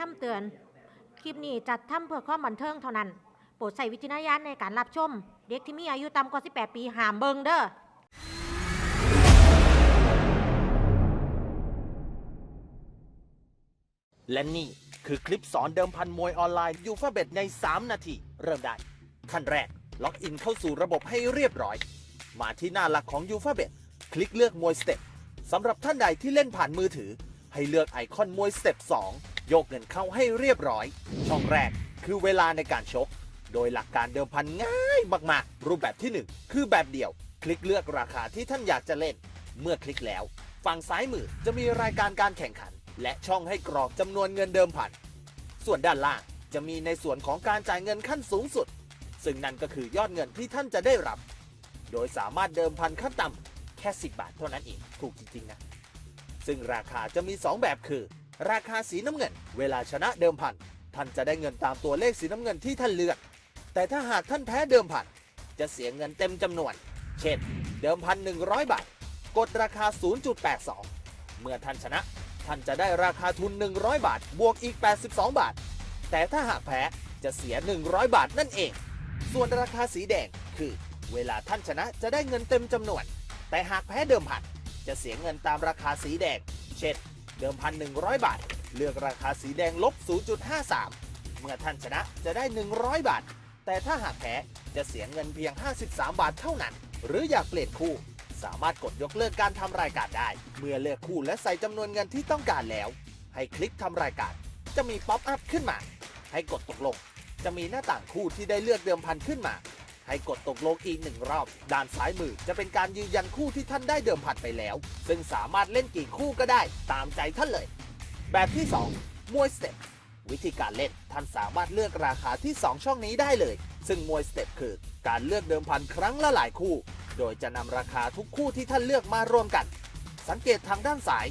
คำเตือน คลิปนี้จัดทำเพื่อความบันเทิงเท่านั้น โปรดใส่วิจารณญาณในการรับชม เด็กที่มีอายุต่ำกว่า 18 ปีห้ามเบิงเด้อ และนี่คือคลิปสอนเดิมพันมวยออนไลน์ยูฟาเบ็ดใน 3 นาที เริ่มได้ ขั้นแรก ล็อกอินเข้าสู่ระบบให้เรียบร้อย มาที่หน้าหลักของยูฟาเบ็ดคลิกเลือกมวยสเต็ปสำหรับท่านใดที่เล่นผ่านมือถือ ให้เลือกไอคอนมวยสเต็ป2โยกเงินเข้าให้เรียบร้อย ช่องแรกคือเวลาในการชก โดยหลักการเดิมพันง่ายมากๆ รูปแบบที่ 1 คือแบบเดียว คลิกเลือกราคาที่ท่านอยากจะเล่น เมื่อคลิกแล้ว ฝั่งซ้ายมือจะมีรายการการแข่งขัน และช่องให้กรอกจำนวนเงินเดิมพัน ส่วนด้านล่างจะมีในส่วนของการจ่ายเงินขั้นสูงสุด ซึ่งนั่นก็คือยอดเงินที่ท่านจะได้รับ โดยสามารถเดิมพันขั้นต่ำแค่ 10 บาทเท่านั้นเอง ถูกจริงๆนะ ซึ่งราคาจะมี 2 แบบคือ ราคาสีน้ำเงิน เวลาชนะเดิมพัน ท่านจะได้เงินตามตัวเลขสีน้ำเงินที่ท่านเลือก แต่ถ้าหากท่านแพ้เดิมพัน จะเสียเงินเต็มจำนวน เช่น เดิมพัน 100 บาท กดราคา 0.82 เมื่อท่านชนะ ท่านจะได้ราคาทุน 100 บาท บวกอีก 82 บาท แต่ถ้าหากแพ้จะเสีย 100 บาทนั่นเอง ส่วนราคาสีแดงคือ เวลาท่านชนะจะได้เงินเต็มจำนวน แต่หากแพ้เดิมพัน จะเสียเงินตามราคาสีแดง เช่น เดิมพัน 100 บาท เลือกราคาสีแดงลบ 0.53 เมื่อท่านชนะจะได้ 100 บาท แต่ถ้าหากแพ้จะเสียเงินเพียง 53 บาทเท่านั้น หรืออยากเปลี่ยนคู่ สามารถกดยกเลิกการทำรายการได้ เมื่อเลือกคู่และใส่จำนวนเงินที่ต้องการแล้ว ให้คลิกทำรายการ จะมีป๊อปอัพขึ้นมา ให้กดตกลง จะมีหน้าต่างคู่ที่ได้เลือกเดิมพันขึ้นมา ให้กดตกลงอีกหนึ่งรอบ ด้านซ้ายมือจะเป็นการยืนยันคู่ที่ท่านได้เดิมพันไปแล้ว ซึ่งสามารถเล่นกี่คู่ก็ได้ตามใจท่านเลย แบบที่ 2 มวยสเต็ปวิธีการเล่นท่านสามารถเลือกราคาที่ 2 ช่องนี้ได้เลย ซึ่งมวยสเต็ปคือ การเลือกเดิมพันครั้งละหลายคู่ โดยจะนำราคาทุกคู่ที่ท่านเลือกมารวมกัน สังเกตทางด้านซ้าย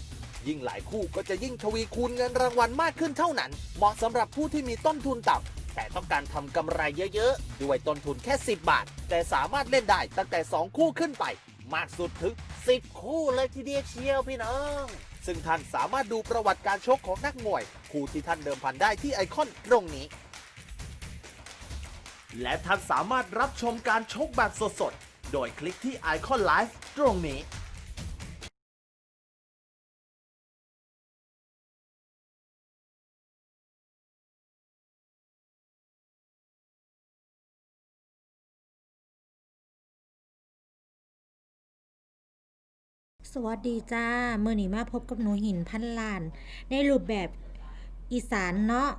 ยิ่งหลายคู่ก็จะยิ่งทวีคูณเงินรางวัลมากขึ้นเท่านั้น เหมาะสำหรับผู้ที่มีต้นทุนต่ำ แต่ต้องการทำกำไรเยอะๆ ด้วยต้นทุนแค่ 10 บาท แต่สามารถเล่นได้ตั้งแต่ 2 คู่ขึ้นไป มากสุดถึง 10 คู่เลยทีเดียวเชียวพี่น้อง ซึ่งท่านสามารถดูประวัติการชกของนักมวย คู่ที่ท่านเดิมพันได้ที่ไอคอนตรงนี้ และท่านสามารถรับชมการชกแบบสดๆ โดยคลิกที่ไอคอนไลฟ์ตรงนี้ สวัสดีจ้าเมื่อนี้มาพบกับหนูหินพันล้าน ในรูปแบบอีสานเนาะ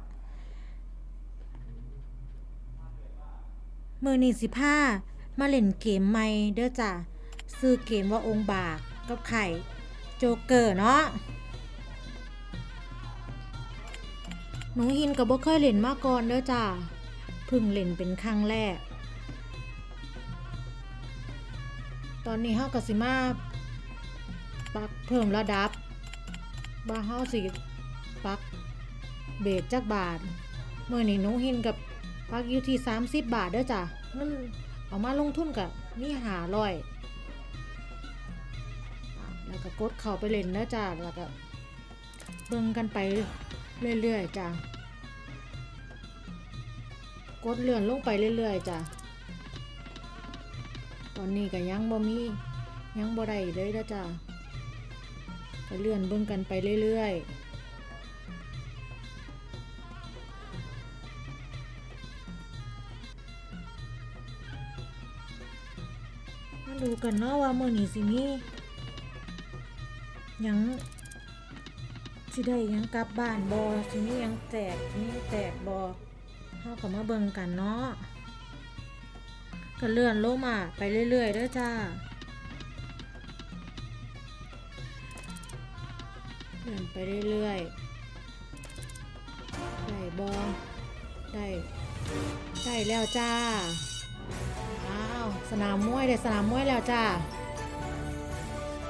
เมื่อนี้สิผ้ามาเล่นเกมใหม่เด้อจ้าซื้อเกมว่าองค์บากกับไข่โจกเกอร์เนาะหนูหินกับบ่เคยเล่นมาก่อนเด้อจ้าเพิ่งเล่นเป็นครั้งแรก ตอนนี้เฮากับสิมา ปักเพิ่มระดับว่าเฮาสิปักเบสจักบาทเมื่อนี้หน้องหินกับปักอยู่ที่30บาทเด้อจ้ะมันเอามาลงทุนกับนี่หาร้อยแล้วก็กดเข้าไปเล่นเด้อจ้ะแล้วก็เบิ่งกันไปเรื่อยๆจ้ะกดเลื่อนลงไปเรื่อยๆจ้ะตอนนี้ก็ยังบ่มียังบ่ได้เลยเด้อจ้ะ ก็เลื่อนเบิ่งกันไปเรื่อยๆมาดูกันเนาะว่ามื้อนี้สิมียังสิได้ยังกลับบ้านบ่สิมียังแจกมีหยังแจกบ่เฮาก็มาเบิ่งกันเนาะก็เลื่อนลงมาไปเรื่อยๆเด้อจ้า เดินไปเรื่อยๆ ได้บอได้ ได้แล้วจ้า อ้าว สนามมวยได้สนามมวยแล้วจ้า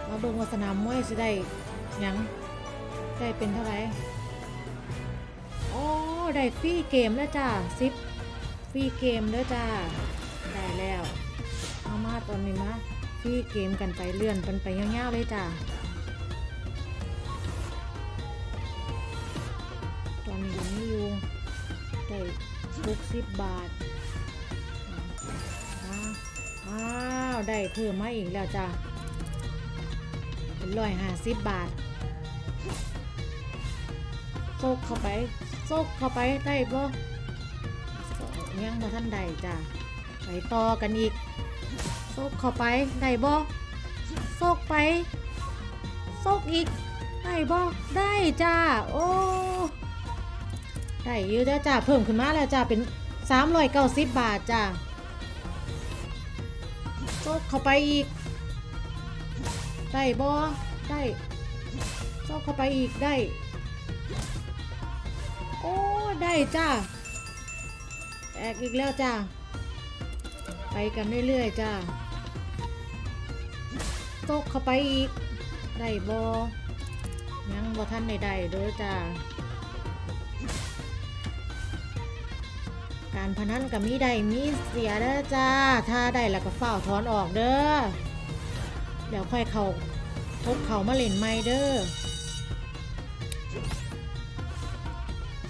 มาเบิ่งว่าสนามมวยสิได้ยังได้เป็นเท่าไหร่โอ้ได้ฟรีเกมแล้วจ้าซิปฟรีเกมแล้วจ้า ได้แล้ว เอามาตอนนี้มาฟรีเกมกันไปเลื่อนกันไปยาวๆเลยจ้า หกสิบบาทอ้าวได้เพิ่มมาอีกแล้วจ้ะเป็นร้อยห้าสิบบาทโซกเข้าไปโซกเข้าไปได้บ่ยังมาท่านใดจ้ะไปต่อกันอีกโซกเข้าไปได้บ่โซกไปโซกอีกได้บ่ได้จ้าโอ้ ได้เยอะแล้วจ้าเพิ่มขึ้นมาแล้วจ้าเป็น390บาทจ้าโซกเข้าไปอีก ได้บ่ได้โซกเข้าไปอีกได้ โอ้ได้จ้าแตกอีกแล้วจ้าไปกันเรื่อยๆจ้าตกเข้าไปอีก ได้บอยังบอท่านใดๆเด้อจ้า การพนันกับมีได้มีเสียเด้อจ้า ถ้าได้แล้วก็เฝ้าถอนออกเด้อเดี๋ยวค่อยเขาทบเขามาเล่นไม่เด้อ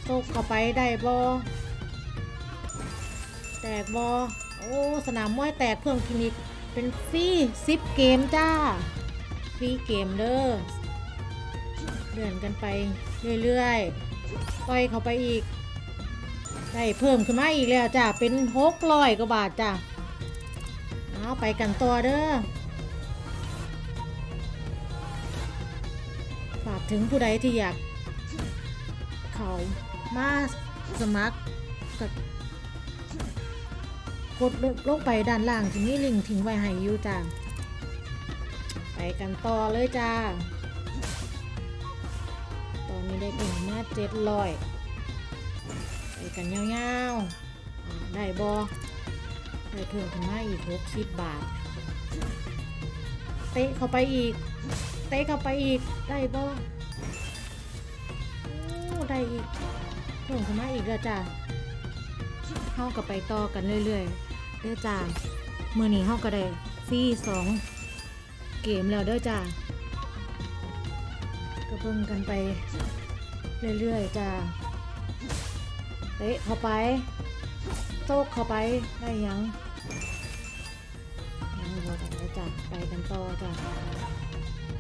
ตกเข้าไปได้บอแตกบอโอ้สนามมวยแตกเพิ่มคลินิกเป็นฟรีซิปเกมจ้าฟรีเกมเด้อเดินกันไปเรื่อยๆปล่อยเข้าไปอีก ได้เพิ่มขึ้นมาอีกแล้วจ้าเป็นหกร้อยกว่าบาทจ้าเอาไปกันต่อเด้อฝากถึงผู้ใดที่อยาก เขามาสมัครกับกดลงไปด้านล่างที่มีลิงทิ้งไว้ให้อยู่จ้าไปกันต่อเลยจ้า ตอนนี้ได้ถึงมาเจ็ดร้อย ไปกันยาวๆอ่าได้บอได้เพิ่มขึ้นมาอีกหกสิบบาท เตะเข้าไปอีก เตะเข้าไปอีก ได้บอโอ้ได้อีกเพิ่มขึ้นมาอีกแล้วจ้าเฮาก็ไปต่อกันเรื่อยๆเด้อจ้ามือนี้เฮาก็ได้ฟรีสองเกมแล้วเด้อจ้าก็เพิ่งกันไปเรื่อยๆจ้า เตะเข้าไปโตกเข้าไปได้ยัง ยังบ่ได้แล้วจ้าไปกันต่อจ้า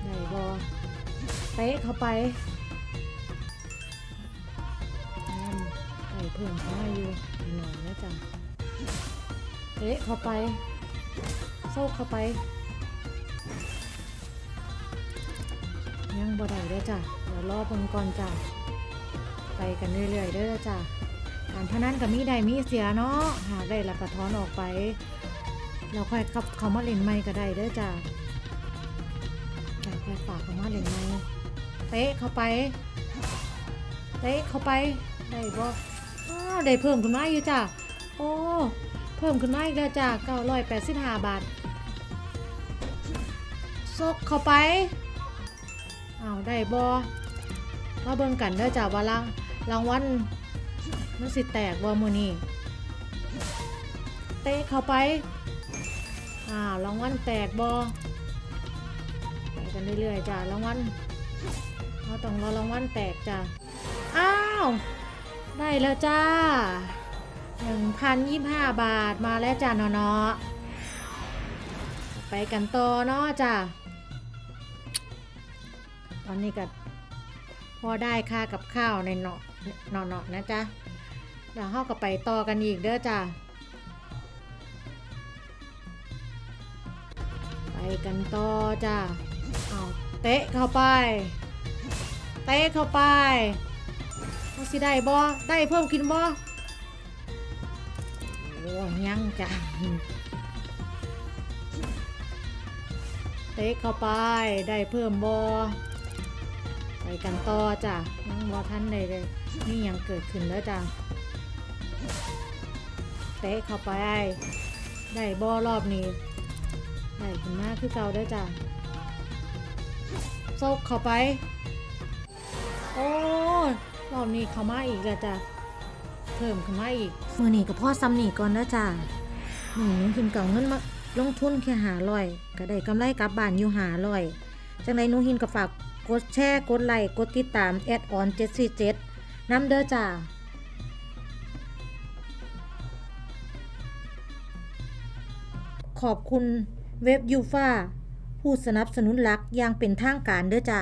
ได้บ่เตะเข้าไปน้ำไข่เพิ่มเข้ามาอยู่หน่อยนะจ๊ะเอ๊ะเข้าไปโซกเข้าไป ยังบ่ได้เด้อจ้ะเดี๋ยวรอเบิ่งก่อนจ้ะไปกันเรื่อยๆเด้อจ้ะ การพนันกับมีได้มีเสียเนาะหากได้แล้วก็ถอนออกไป เราค่อยขับเขามาเล่นใหม่ก็ได้เด้อจ้ะจ้ะค่อยฝากเขามาเล่นใหม่เตะเข้าไปเตะเข้าไปได้บ่อ้าวได้เพิ่มขึ้นมาอยู่จ้ะโอ้เพิ่มขึ้นมาอีกแล้วจ้ะ985 บาทซกเข้าไปอ้าวได้บ่มาเบิ่งกันเด้อจ้ะว่ารางรางวัล มันสิแตกบ่มื้อนี้เตะเข้าไปอ้าวรางวัลแตกบ่ไปกันเรื่อยๆจ้ะรางวัลเราต้องรอรางวัลแตกจ้ะ อ้าว ได้แล้วจ้า1,025บาทมาแล้วจ้าเนาะเนาะไปกันต่อเนาะจ้าตอนนี้ก็พอได้ค่ากับข้าวในเนาะเนาะเนาะนะจ๊ะ เดี๋ยวเฮาก็ไปต่อกันอีกเด้อจ้าไปกันต่อจ้าเอาเตะเข้าไป เตะเข้าไปว่าสิได้บ่ได้เพิ่มกินบ่โอ้ยังจ้ะเตะเข้าไปได้เพิ่มบ่ไปกันต่อจ้ะยังบ่ทันได้เลยนี่ยังเกิดขึ้นแล้วจ้ะ เตะเข้าไป ได้บ่รอบนี้ ได้ขึ้นมาคือเก่าได้จ้ะโซกเข้าไป โอ้รอบนี้เขามาอีกแล้วจ้ะ เพิ่มขึ้นมาอีก มือนี้กับพ่อซ้ำหนีก่อนนะจ้ะหนูนึงพิมพ์เก่าเงินมาลงทุนแค่หาลอยก็ได้กำไรกลับบ้านอยู่หาลอยจังไรหนูหินก็ฝากกดแชร์ กดไลค์ กดติดตามแอดออน747น้ำเด้อจ้า ขอบคุณเว็บยูฟาผู้สนับสนุนหลักอย่างเป็นทางการเด้อจ้า